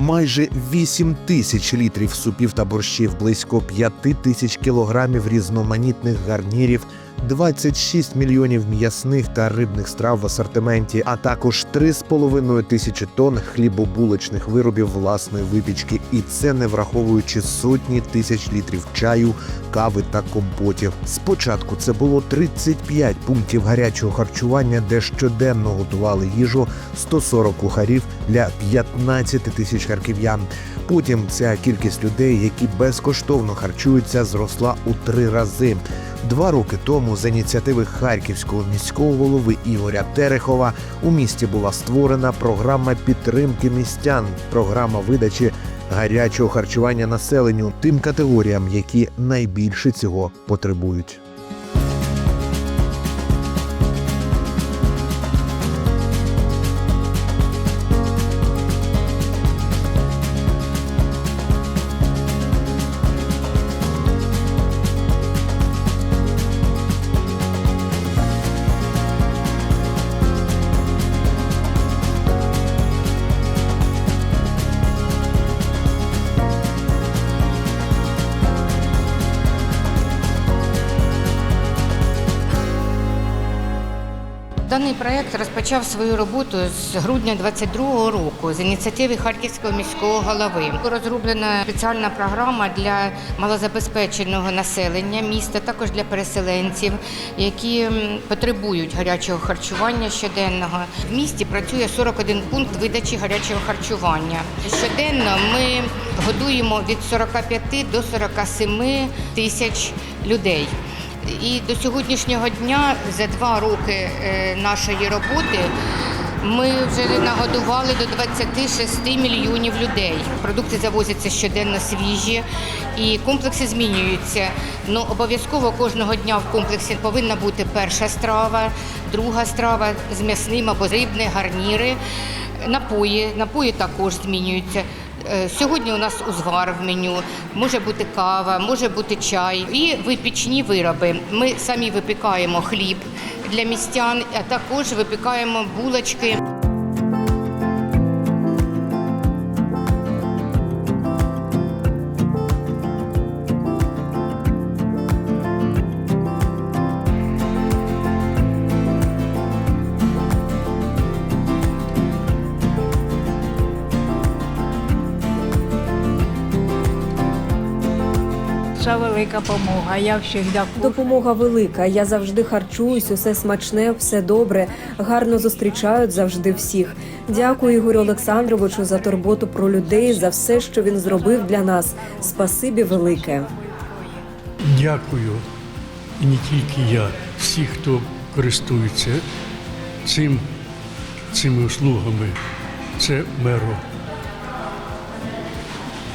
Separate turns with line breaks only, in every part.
майже 8 тисяч літрів супів та борщів, близько 5 тисяч кілограмів різноманітних гарнірів, 26 мільйонів м'ясних та рибних страв в асортименті, а також 3,5 тисячі тонн хлібобулочних виробів власної випічки. І це не враховуючи сотні тисяч літрів чаю, кави та компотів. Спочатку це було 35 пунктів гарячого харчування, де щоденно готували їжу 140 кухарів для 15 тисяч харків'ян. Потім ця кількість людей, які безкоштовно харчуються, зросла у три рази. Два роки тому з ініціативи харківського міського голови Ігоря Терехова у місті була створена програма підтримки містян, програма видачі гарячого харчування населенню тим категоріям, які найбільше цього потребують.
Даний проект розпочав свою роботу з грудня 22-го року з ініціативи Харківського міського голови. Розроблена спеціальна програма для малозабезпеченого населення міста, також для переселенців, які потребують гарячого харчування щоденного. В місті працює 41 пункт видачі гарячого харчування. Щоденно ми годуємо від 45 до 47 тисяч людей. І до сьогоднішнього дня за два роки е, нашої роботи ми вже нагодували до 26 мільйонів людей. Продукти завозяться щоденно свіжі і комплекси змінюються. Ну обов'язково кожного дня в комплексі повинна бути перша страва, друга страва з м'ясним або рибне, гарніри. Напої, напої також змінюються. Е, Сьогодні у нас узвар в меню, може бути кава, може бути чай і випічні вироби. Ми самі випікаємо хліб для містян, а також випікаємо булочки.
Це велика допомога. Я завжди
Допомога велика. Я завжди харчуюсь, усе смачне, все добре. Гарно зустрічають завжди всіх. Дякую Ігорю Олександровичу за турботу про людей, за все, що він зробив для нас. Спасибі велике.
Дякую. І не тільки я, всі, хто користується цим, цими услугами. Це меро.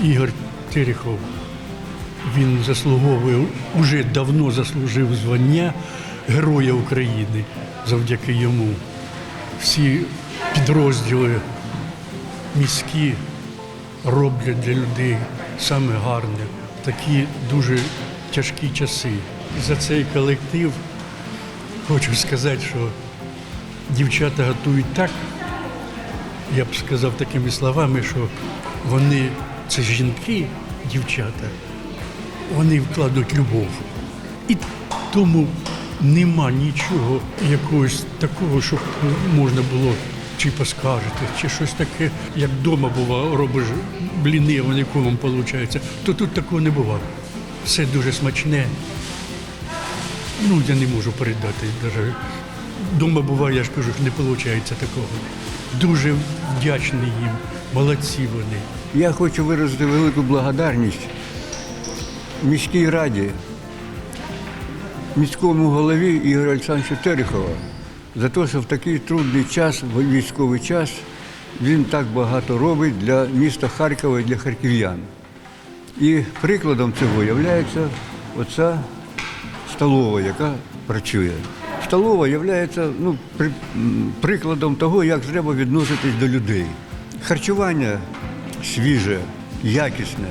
Ігор Терехов. Він заслуговує, вже давно заслужив звання Героя України завдяки йому. Всі підрозділи міські роблять для людей саме гарне такі дуже тяжкі часи. За цей колектив хочу сказати, що дівчата готують так, я б сказав такими словами, що вони, це жінки, дівчата, вони вкладуть любов. І тому нема нічого якогось такого, щоб можна було чи поскаржити, чи щось таке, як вдома бува, робиш бліни, вони комом виходить, то тут такого не буває. Все дуже смачне. Ну, я не можу передати. Даже. Дома буває, я ж кажу, не виходить такого. Дуже вдячний їм, молодці вони.
Я хочу виразити велику благодарність міській раді, міському голові Ігоря Олександровича Терехова за те, що в такий трудний час, військовий час, він так багато робить для міста Харкова і для харків'ян. І прикладом цього є оця столова, яка працює. Столова є ну, при- прикладом того, як треба відноситись до людей. Харчування свіже, якісне,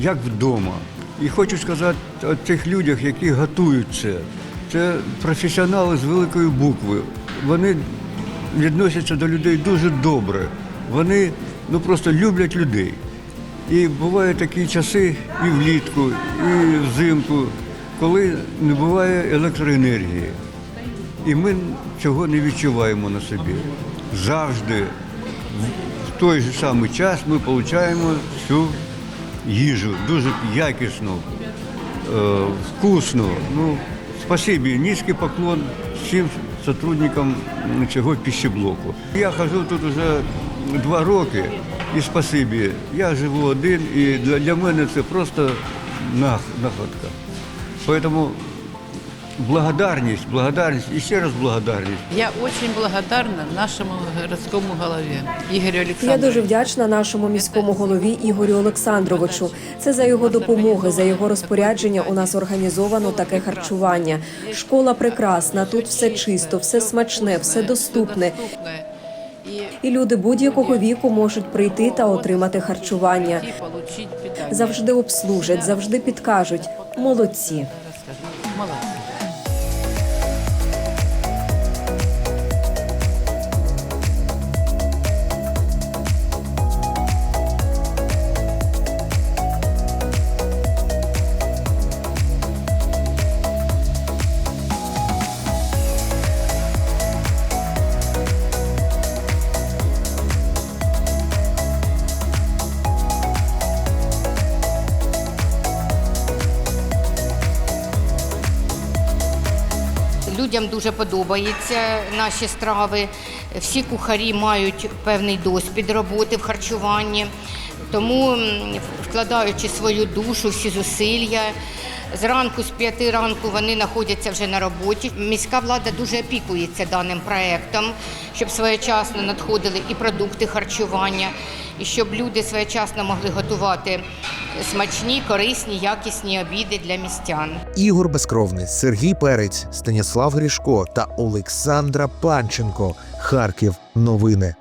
як вдома. І хочу сказати о тих людях, які готують це. Це професіонали з великої букви. Вони відносяться до людей дуже добре. Вони ну просто люблять людей. І бувають такі часи і влітку, і взимку, коли не буває електроенергії. І ми цього не відчуваємо на собі. Завжди в той же самий час ми отримуємо всю їжу, дуже якісну, е, вкусну. Ну, спасибі, низький поклон всім сотрудникам м, цього пищеблоку. Я хожу тут вже два роки і спасибі. Я живу один, і для, для мене це просто нах- находка. Поэтому благодарність, благодарність і ще раз благодарність.
Я очень благодарна нашему городскому голове Игорю
Я дуже вдячна нашому міському голові Ігорю Олександровичу. Це за його допомоги, за його розпорядження. У нас організовано таке харчування. Школа прекрасна, тут все чисто, все смачне, все доступне. І люди будь-якого віку можуть прийти та отримати харчування. Завжди обслужать, завжди підкажуть. Молодці.
Расскажу.
Людям дуже подобаються наші страви. Всі кухарі мають певний досвід роботи в харчуванні, тому вкладаючи свою душу, всі зусилля. Зранку з п'яти ранку вони знаходяться вже на роботі. Міська влада дуже опікується даним проектом, щоб своєчасно надходили і продукти харчування, і щоб люди своєчасно могли готувати смачні, корисні, якісні обіди для містян.
Ігор Безкровний, Сергій Перець, Станіслав Грішко та Олександра Панченко. Харків. Новини.